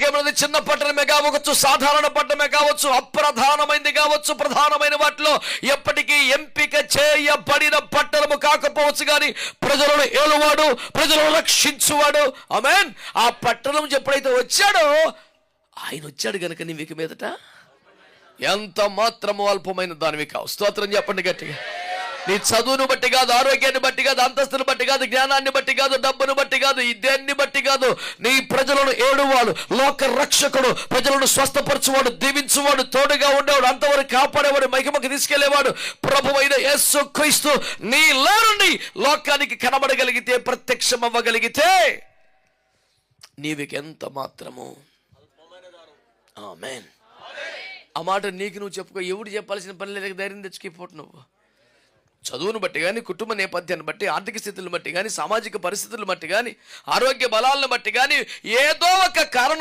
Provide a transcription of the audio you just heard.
వాక్యమున్నది చిన్న పట్టణమే కావచ్చు సాధారణ పట్టణమే కావచ్చు అప్రధానమైనది కావచ్చు ప్రధానమైన వాటిలో ఎప్పటికీ ఎంపిక చేయబడిన పట్టణము కాకపోవచ్చు కానీ ప్రజలను ఏలువాడు ప్రజలను రక్షించువాడు. అమెన్ ఆ పట్టణం ఎప్పుడైతే వచ్చాడో ఆయన వచ్చాడు గనుక నీ మీకు మీదట. ఎంత మాత్రము అల్పమైన దానివి కావు స్తోత్రం చెప్పండి గట్టిగా. నీ చదువును బట్టి కాదు ఆరోగ్యాన్ని బట్టి కాదు అంతస్తుని బట్టి కాదు జ్ఞానాన్ని బట్టి కాదు డబ్బును బట్టి కాదు దేన్ని బట్టి కాదు నీ ప్రజలను ఏడువాడు లోక రక్షకుడు ప్రజలను స్వస్థపరచువాడు దీవించువాడు తోడుగా ఉండేవాడు అంతవరకు కాపాడేవాడు మహిమకి తీసుకెళ్ళేవాడు ప్రభువైన యేసు క్రీస్తు నీలో నుండి లోకానికి కనబడగలిగితే ప్రత్యక్షం అవ్వగలిగితే నీవికెంత మాత్రము? ఆ మాట నీకు నువ్వు చెప్పుకో ఎవడు చెప్పాల్సిన పని లేదు ధైర్యం తెచ్చుకుపోతు నువ్వు. చదువును బట్టి కానీ కుటుంబ నేపథ్యాన్ని బట్టి ఆర్థిక స్థితులను బట్టి కానీ సామాజిక పరిస్థితులను బట్టి కానీ ఆరోగ్య బలాలను బట్టి కానీ ఏదో ఒక కారణం